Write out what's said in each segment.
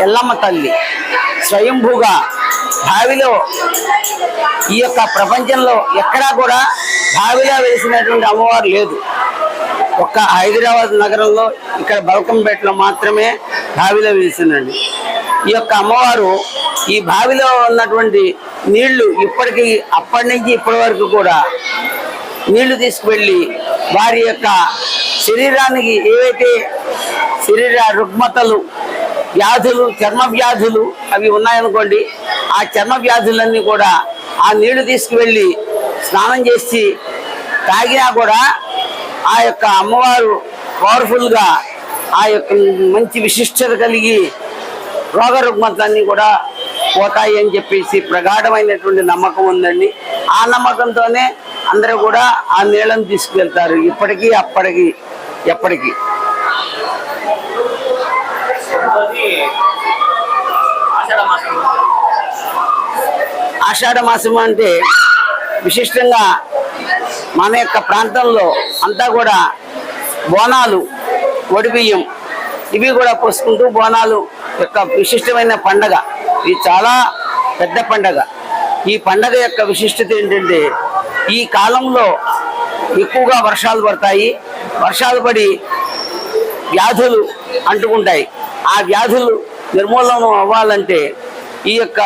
ఎల్లమ్మ తల్లి స్వయంభూగా బావిలో ఈ యొక్క ప్రపంచంలో ఎక్కడా కూడా బావిలో వేసినటువంటి అమ్మవారు లేదు. ఒక్క హైదరాబాద్ నగరంలో ఇక్కడ బల్కంపేటలో మాత్రమే బావిలో వేసిందండి ఈ యొక్క అమ్మవారు ఈ బావిలో ఉన్నటువంటి నీళ్ళు ఇప్పటికీ అప్పటి నుంచి ఇప్పటి వరకు కూడా నీళ్ళు తీసుకువెళ్ళి వారి యొక్క శరీరానికి ఏవైతే శరీర రుగ్మతలు వ్యాధులు చర్మ వ్యాధులు అవి ఉన్నాయనుకోండి ఆ చర్మ వ్యాధులన్నీ కూడా ఆ నీళ్ళు తీసుకువెళ్ళి స్నానం చేసి తాగినా కూడా ఆ యొక్క అమ్మవారు పవర్ఫుల్గా ఆ యొక్క మంచి విశిష్టత కలిగి రోగ రుగ్మతలన్నీ కూడా పోతాయి అని చెప్పేసి ప్రగాఢమైనటువంటి నమ్మకం ఉందండి. ఆ నమ్మకంతోనే అందరూ కూడా ఆ నీళ్ళను తీసుకువెళ్తారు. ఇప్పటికీ అప్పటికి ఎప్పటికీ. ఆషాఢ మాసం అంటే విశిష్టంగా మన యొక్క ప్రాంతంలో అంతా కూడా బోనాలు ఒడిబియ్యం ఇవి కూడా పోసుకుంటూ బోనాలు యొక్క విశిష్టమైన పండగ. ఇది చాలా పెద్ద పండగ. ఈ పండగ యొక్క విశిష్టత ఏంటంటే ఈ కాలంలో ఎక్కువగా వర్షాలు పడతాయి. వర్షాలు పడి వ్యాధులు అంటుకుంటాయి. ఆ వ్యాధులు నిర్మూలన అవ్వాలంటే ఈ యొక్క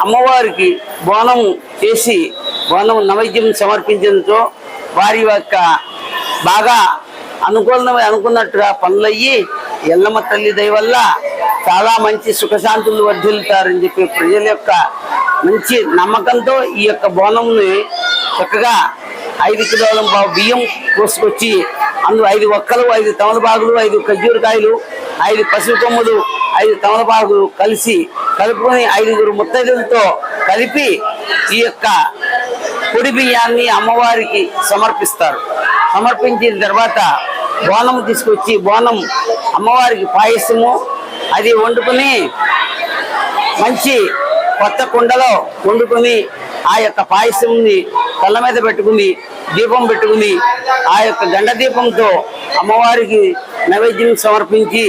అమ్మవారికి బోనం చేసి బోనం నైవేద్యం సమర్పించడంతో వారి యొక్క బాగా అనుకూలమై అనుకున్నట్టుగా పనులయ్యి ఎల్లమ్మ తల్లి దయ వల్ల చాలా మంచి సుఖశాంతులు వర్ధిల్లుతారని చెప్పి ప్రజల యొక్క మంచి నమ్మకంతో ఈ యొక్క బోనంని చక్కగా ఐదు కిలోల బియ్యం కోసుకొచ్చి అందులో ఐదు ఒక్కలు ఐదు తమలపాకులు ఐదు ఖర్జూరకాయలు ఐదు పసుపు కొమ్ములు ఐదు తమలపాకులు కలిసి కలుపుకొని ఐదుగురు ముత్తైదులతో కలిపి ఈ యొక్క పొడి బియ్యాన్ని అమ్మవారికి సమర్పిస్తారు. సమర్పించిన తర్వాత బోనం తీసుకొచ్చి బోనం అమ్మవారికి పాయసము అది వండుకొని మంచి కొత్త కుండలో వండుకొని ఆ యొక్క పాయసంని కళ్ళ మీద పెట్టుకుని దీపం పెట్టుకుని ఆ యొక్క గండ దీపంతో అమ్మవారికి నైవేద్యం సమర్పించి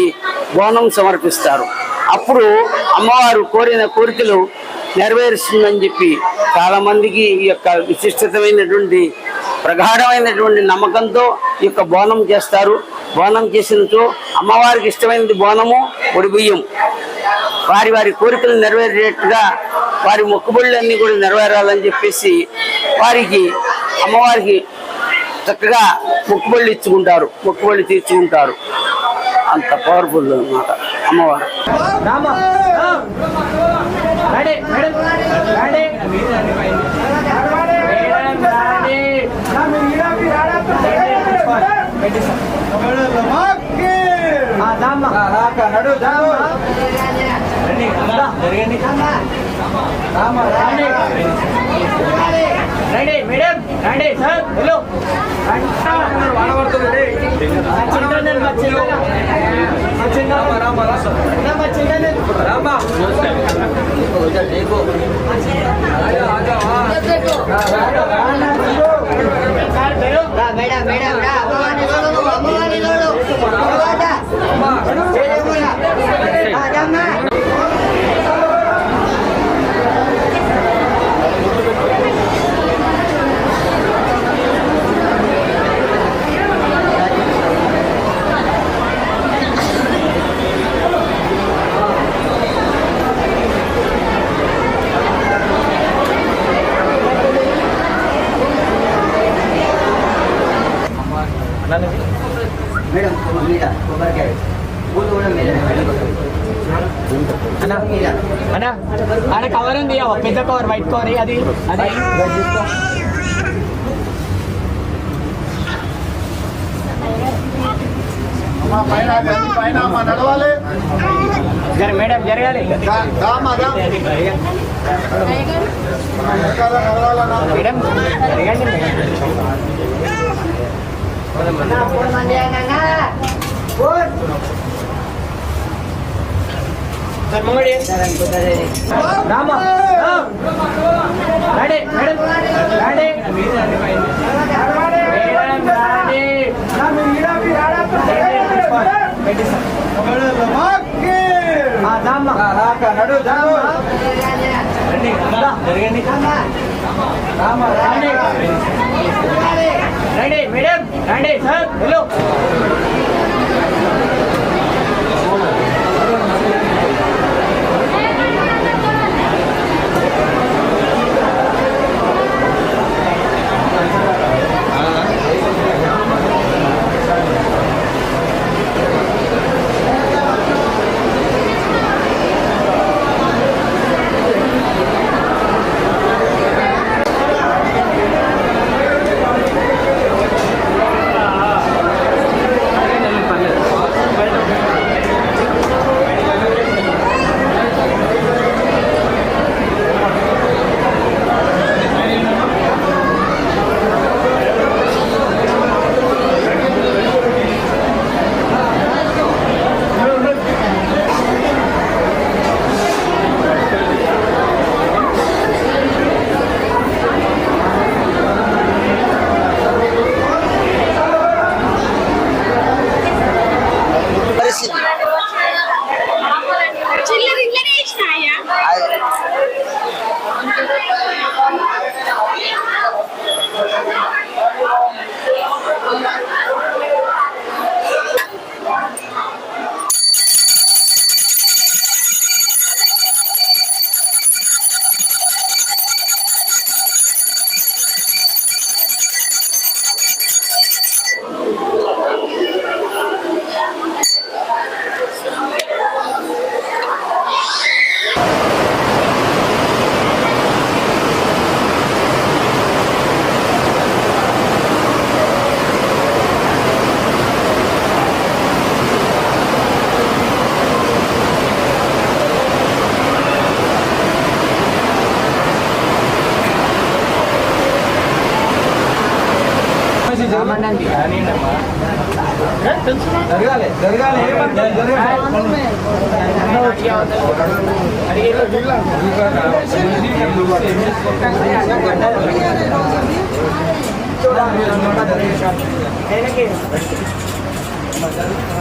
బోనం సమర్పిస్తారు. అప్పుడు అమ్మవారు కోరిన కోరికలు నెరవేరుస్తుందని చెప్పి చాలామందికి ఈ యొక్క విశిష్టతమైనటువంటి ప్రగాఢమైనటువంటి నమ్మకంతో ఈ యొక్క బోనం చేస్తారు. బోనం చేసినతో అమ్మవారికి ఇష్టమైనది బోనము పొడి బియ్యం. వారి వారి కోరికలు నెరవేరేట్టుగా వారి మొక్కుబడులన్నీ కూడా నెరవేరాలని చెప్పేసి వారికి అమ్మవారికి చక్కగా మొక్కుబళ్ళు ఇచ్చుకుంటారు మొక్కుబళ్ళు తీర్చుకుంటారు. అంత పవర్ఫుల్ అన్నమాట అమ్మవారు Rama ready madam ready madam ready నడు రండి. మేడం. రండి సార్. హలో. మేడం మేడం రా. అమ్మవారిని వైట్ కవర్ అది అది జర మేడం జరగాలి మేడం జరగండి మంది అన్నా సార్ ముంగడి రామ రెడీ మేడం రండి మేడం. రండి సార్. హలో.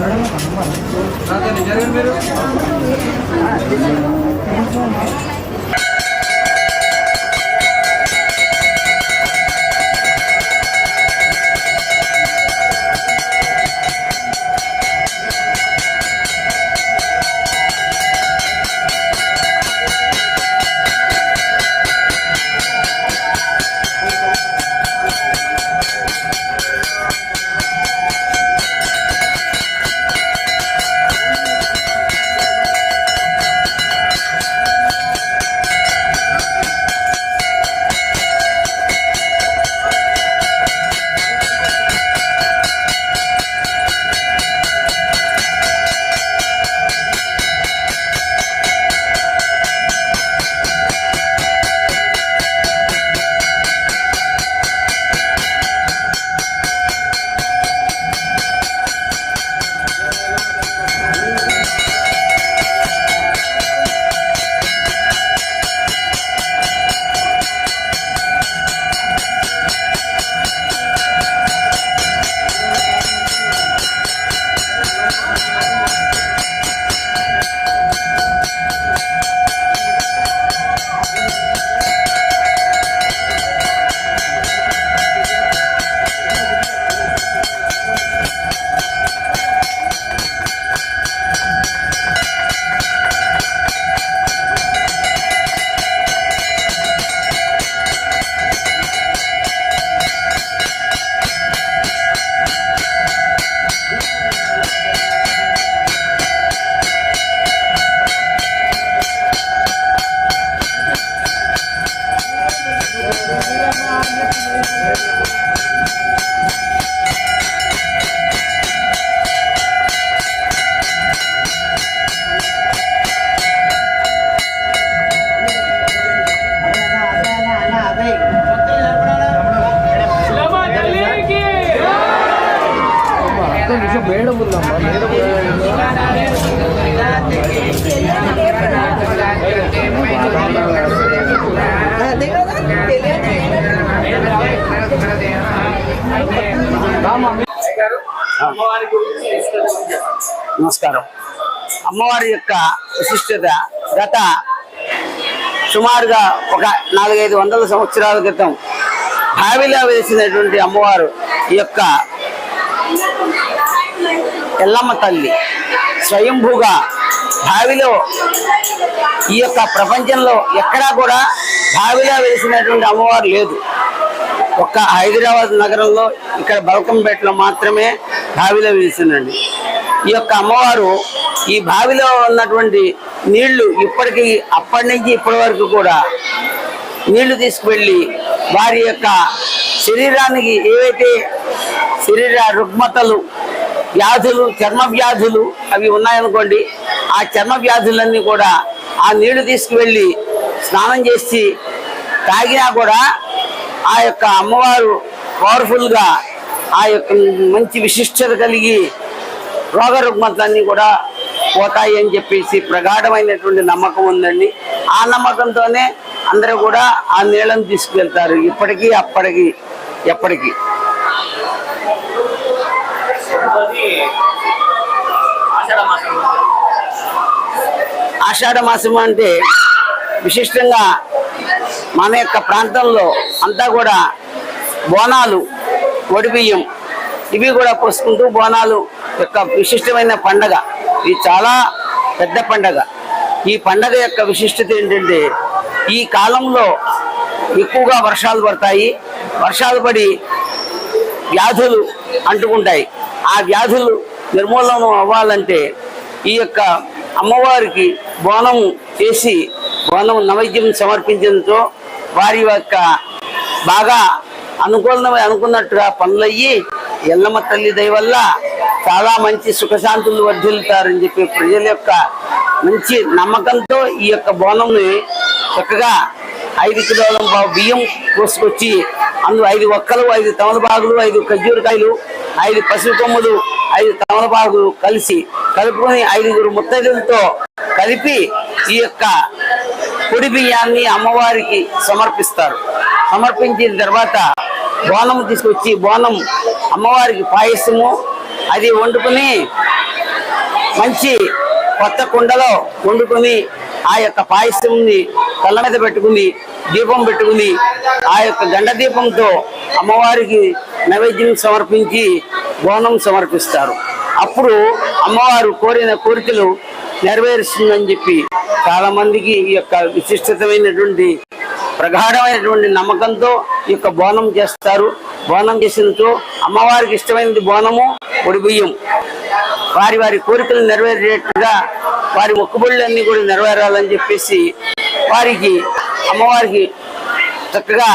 జరగండి మీరు నమస్కారం. అమ్మవారి యొక్క విశిష్టత గత సుమారుగా ఒక నాలుగైదు వందల సంవత్సరాల క్రితం బావిలో వేసినటువంటి అమ్మవారు ఈ యొక్క ఎల్లమ్మ తల్లి స్వయంభూగా బావిలో ఈ యొక్క ప్రపంచంలో ఎక్కడా కూడా బావిలో వెలిసినటువంటి అమ్మవారు లేదు. ఒక్క హైదరాబాద్ నగరంలో ఇక్కడ బల్కంపేటలో మాత్రమే బావిలో వెలిసిందండి. ఈ యొక్క అమ్మవారు ఈ బావిలో ఉన్నటువంటి నీళ్ళు ఇప్పటికీ అప్పటి నుంచి ఇప్పటి వరకు కూడా నీళ్ళు తీసుకువెళ్ళి వారి యొక్క శరీరానికి ఏవైతే శరీర రుగ్మతలు వ్యాధులు చర్మ వ్యాధులు అవి ఉన్నాయనుకోండి ఆ చర్మ వ్యాధులన్నీ కూడా ఆ నీళ్ళు తీసుకువెళ్ళి స్నానం చేసి తాగినా కూడా ఆ యొక్క అమ్మవారు పవర్ఫుల్గా ఆ యొక్క మంచి విశిష్టత కలిగి రోగ రుగ్మతలన్నీ కూడా పోతాయి అని చెప్పేసి ప్రగాఢమైనటువంటి నమ్మకం ఉందండి. ఆ నమ్మకంతోనే అందరూ కూడా ఆ నీళ్ళను తీసుకువెళ్తారు. ఇప్పటికీ అప్పటికి ఎప్పటికీ. ఆషాఢ మాసం అంటే విశిష్టంగా మన యొక్క ప్రాంతంలో అంతా కూడా బోనాలు వడిబియ్యం ఇవి కూడా పోసుకుంటూ బోనాలు యొక్క విశిష్టమైన పండగ. ఇది చాలా పెద్ద పండగ. ఈ పండగ యొక్క విశిష్టత ఏంటంటే ఈ కాలంలో ఎక్కువగా వర్షాలు పడతాయి. వర్షాలు పడి వ్యాధులు అంటుకుంటాయి. ఆ వ్యాధులు నిర్మూలన అవ్వాలంటే ఈ యొక్క అమ్మవారికి బోనం చేసి బోనం నైవేద్యం సమర్పించడంతో వారి యొక్క బాగా అనుకూలమై అనుకున్నట్టుగా పనులయ్యి ఎల్లమ్మ తల్లి దయ వల్ల చాలా మంచి సుఖశాంతులు వర్ధిల్లుతారని చెప్పి ప్రజల యొక్క మంచి నమ్మకంతో ఈ యొక్క బోనంని చక్కగా ఐదు కిలోల బియ్యం కోసుకొచ్చి అందులో ఐదు ఒక్కలు ఐదు తమలపాకులు ఐదు ఖర్జూరకాయలు ఐదు పసుపు కొమ్ములు ఐదు తమలపాకులు కలిసి కలుపుకొని ఐదుగురు ముత్తైదులతో కలిపి ఈ యొక్క పొడి బియ్యాన్ని అమ్మవారికి సమర్పిస్తారు. సమర్పించిన తర్వాత బోనం తీసుకొచ్చి బోనం అమ్మవారికి పాయసము అది వండుకొని మంచి కొత్త కుండలో వండుకొని ఆ యొక్క పాయసంని కళ్ళ మీద పెట్టుకుని దీపం పెట్టుకుని ఆ యొక్క గండ దీపంతో అమ్మవారికి నైవేద్యం సమర్పించి బోనం సమర్పిస్తారు. అప్పుడు అమ్మవారు కోరిన కోరికలు నెరవేరుస్తుందని చెప్పి చాలా మందికి ఈ యొక్క విశిష్టతమైనటువంటి ప్రగాఢమైనటువంటి నమ్మకంతో ఈ యొక్క బోనం చేస్తారు. బోనం చేసినతో అమ్మవారికి ఇష్టమైనది బోనము పొడిబియ్యం వారి వారి కోరికలు నెరవేరేట్టుగా వారి మొక్కుబడులన్నీ కూడా నెరవేరాలని చెప్పేసి వారికి అమ్మవారికి చక్కగా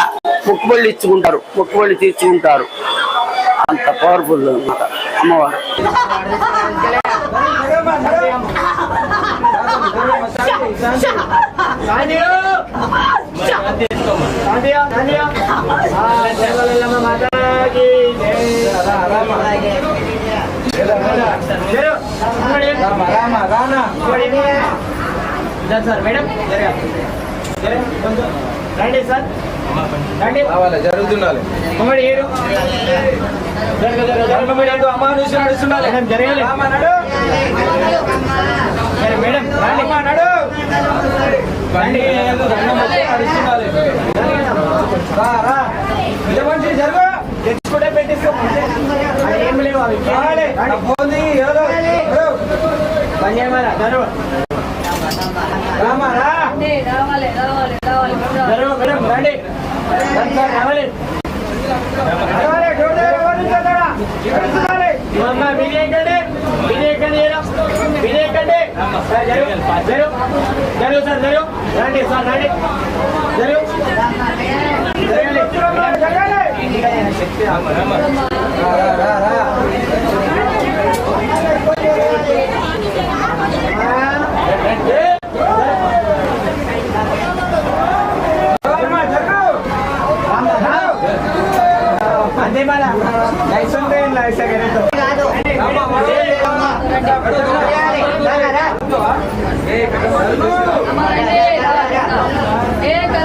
మొక్కుబళ్ళు ఇచ్చుకుంటారు. మొక్కుబళ్ళు తీర్చుకుంటారు. అంత పవర్ఫుల్ అన్నమాట అమ్మవారు. సార్ మేడం రండి. సార్ రండి. జరుగుతుండాలి మమ్మడి ఏరు జరగ జరగ జరగ మేడం నడుస్తుండాలి జరగాలి బండి నడుస్తుండాలి రా. రా జరుగు. తెచ్చుకుంటే పెట్టిస్తాం ఏం లేవు అవి రావాలి రావాలి రావాలి రావాలి. జరుగు సార్ జరుగు రండి సార్ రండి. జరుగు జరగాలి జరగాలి.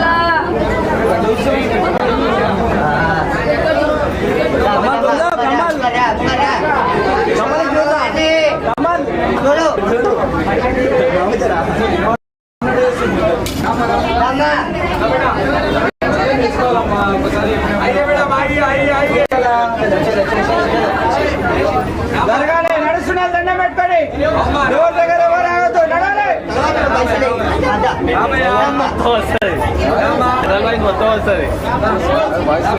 రా, జరగాలి నడుస్తున్న దండం పెట్టుకోండి ఎవరి దగ్గర మొత్తం వస్తుంది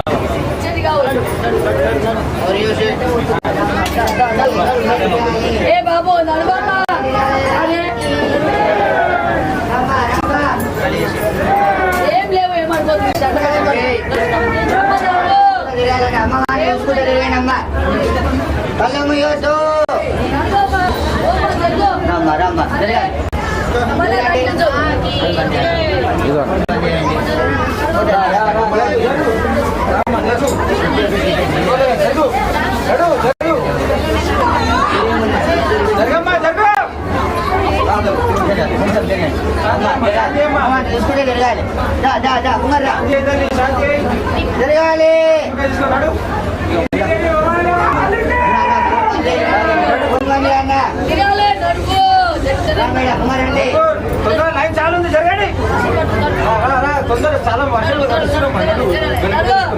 తీసుకుంటే జరగాలి. దా దా దా కుమార్ రా జరగాలి. కుమార్ అండి జరగండి. తొందర చాలా వర్షాలు నడుస్తున్నాం మేడం మేడం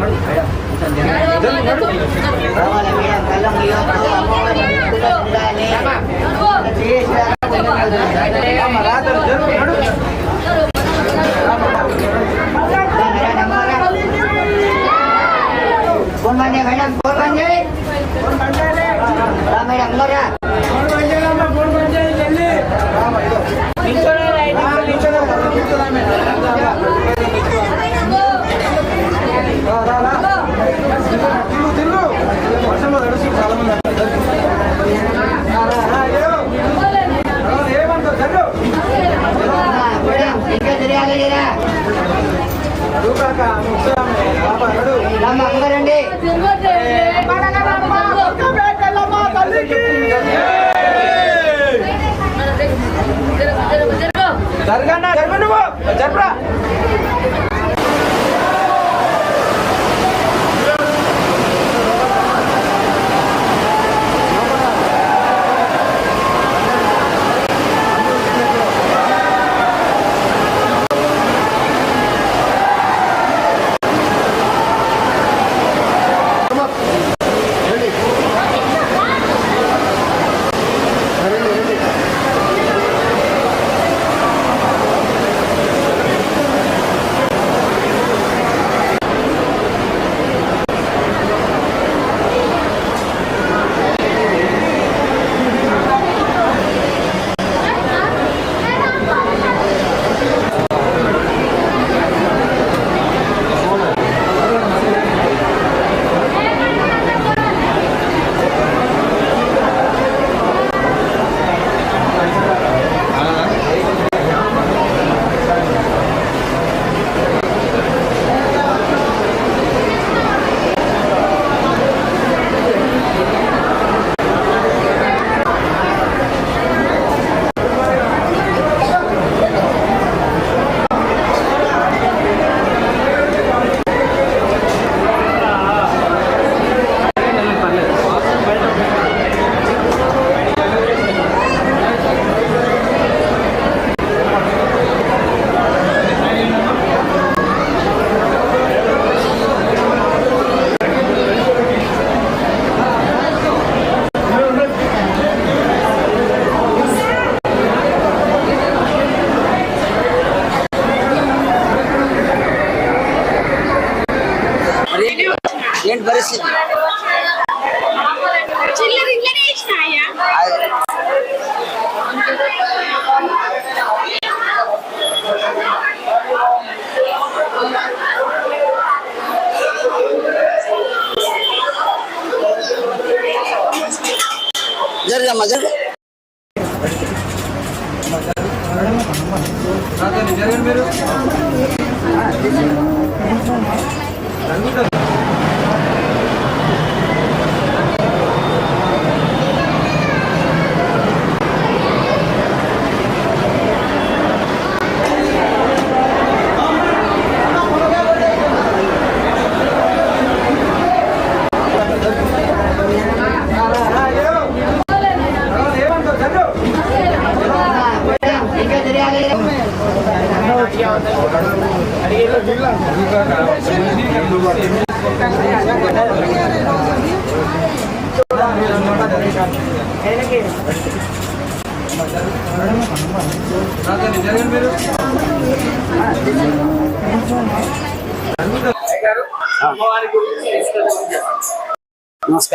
మేడం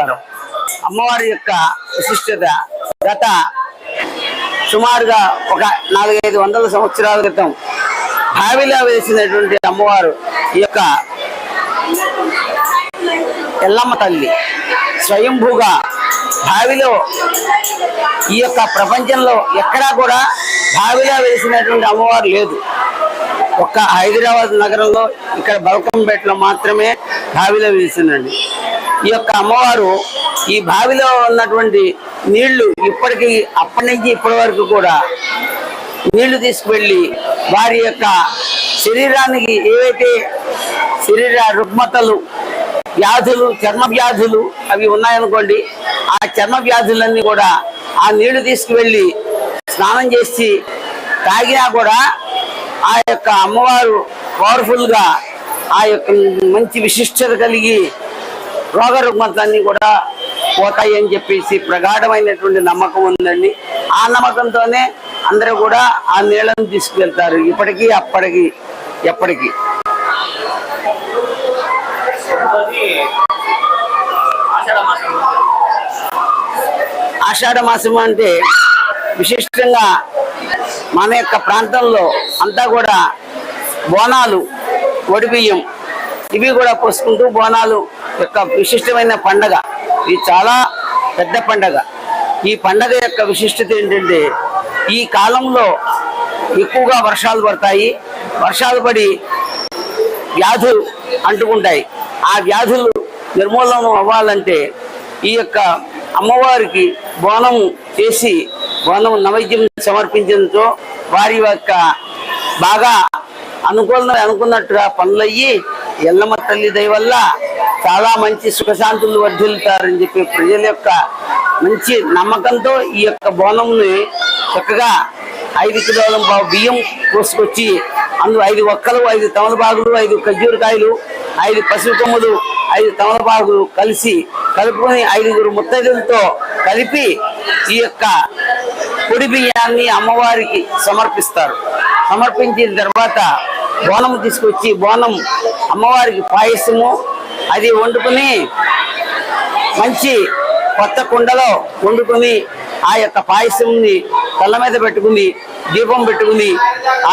నమస్కారం అమ్మవారి యొక్క విశిష్టత గత సుమారుగా ఒక నాలుగైదు వందల సంవత్సరాల క్రితం భావిలా వేసినటువంటి అమ్మవారు ఈ యొక్క ఎల్లమ్మ తల్లి స్వయంభూగా బావిలో ఈ యొక్క ప్రపంచంలో ఎక్కడా కూడా బావిలో వేసినటువంటి అమ్మవారు లేదు. ఒక్క హైదరాబాద్ నగరంలో ఇక్కడ బల్కంపేటలో మాత్రమే బావిలో వెలిసిందండి ఈ యొక్క అమ్మవారు ఈ బావిలో ఉన్నటువంటి నీళ్ళు ఇప్పటికి అప్పటి నుంచి ఇప్పటి వరకు కూడా నీళ్ళు తీసుకువెళ్ళి వారి యొక్క శరీరానికి ఏవైతే శరీర రుగ్మతలు వ్యాధులు చర్మ వ్యాధులు అవి ఉన్నాయనుకోండి ఆ చర్మ వ్యాధులన్నీ కూడా ఆ నీళ్ళు తీసుకువెళ్ళి స్నానం చేసి తాగినా కూడా యొక్క అమ్మవారు పవర్ఫుల్గా ఆ యొక్క మంచి విశిష్టత కలిగి రోగ రుగ్మతాన్ని కూడా పోతాయి అని చెప్పేసి ప్రగాఢమైనటువంటి నమ్మకం ఉందండి. ఆ నమ్మకంతోనే అందరూ కూడా ఆ నీళ్ళను తీసుకువెళ్తారు ఇప్పటికీ అప్పటికి ఎప్పటికీ. ఆషాఢ మాసం అంటే విశిష్టంగా మన యొక్క ప్రాంతంలో అంతా కూడా బోనాలు ఒడిబియ్యం ఇవి కూడా పోసుకుంటూ బోనాలు యొక్క విశిష్టమైన పండగ. ఇది చాలా పెద్ద పండగ. ఈ పండగ యొక్క విశిష్టత ఏంటంటే ఈ కాలంలో ఎక్కువగా వర్షాలు పడతాయి. వర్షాలు పడి వ్యాధులు అంటుకుంటాయి. ఆ వ్యాధులు నిర్మూలన అవ్వాలంటే ఈ యొక్క అమ్మవారికి బోనం చేసి బోనం నైవేద్యం సమర్పించడంతో వారి యొక్క బాగా అనుకూల అనుకున్నట్టుగా పనులయ్యి ఎల్లమ్మ తల్లి దయ వల్ల చాలా మంచి సుఖశాంతులు వర్ధిల్లుతారని చెప్పి ప్రజల యొక్క మంచి నమ్మకంతో ఈ యొక్క బోనంని చక్కగా ఐదు కిలోల బియ్యం కోసుకొచ్చి అందులో ఐదు ఒక్కలు ఐదు తమలపాకులు ఐదు ఖర్జూరకాయలు ఐదు పసుపు కొమ్ములు ఐదు తమలపాకులు కలిసి కలుపుకొని ఐదుగురు ముత్తైదులతో కలిపి ఈ యొక్క పొడి బియ్యాన్ని అమ్మవారికి సమర్పిస్తారు. సమర్పించిన తర్వాత బోనం తీసుకొచ్చి బోనం అమ్మవారికి పాయసము అది వండుకొని మంచి కొత్త కుండలో వండుకొని ఆ యొక్క పాయసంని కళ్ళ మీద పెట్టుకుని దీపం పెట్టుకుని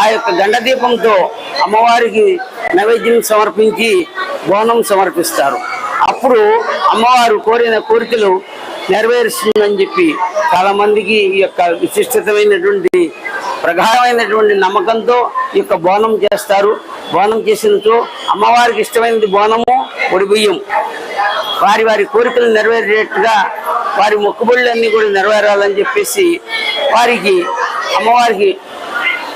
ఆ యొక్క గండ దీపంతో అమ్మవారికి నైవేద్యం సమర్పించి బోనం సమర్పిస్తారు. అప్పుడు అమ్మవారు కోరిన కోరికలు నెరవేరుస్తుందని చెప్పి చాలా మందికి ఈ యొక్క విశిష్టతమైనటువంటి ప్రగాఢమైనటువంటి నమ్మకంతో ఈ యొక్క బోనం చేస్తారు. బోనం చేసినతో అమ్మవారికి ఇష్టమైనది బోనము ఒడిబియ్యం వారి వారి కోరికలు నెరవేరేట్టుగా వారి మొక్కుబడులన్నీ కూడా నెరవేరాలని చెప్పేసి వారికి అమ్మవారికి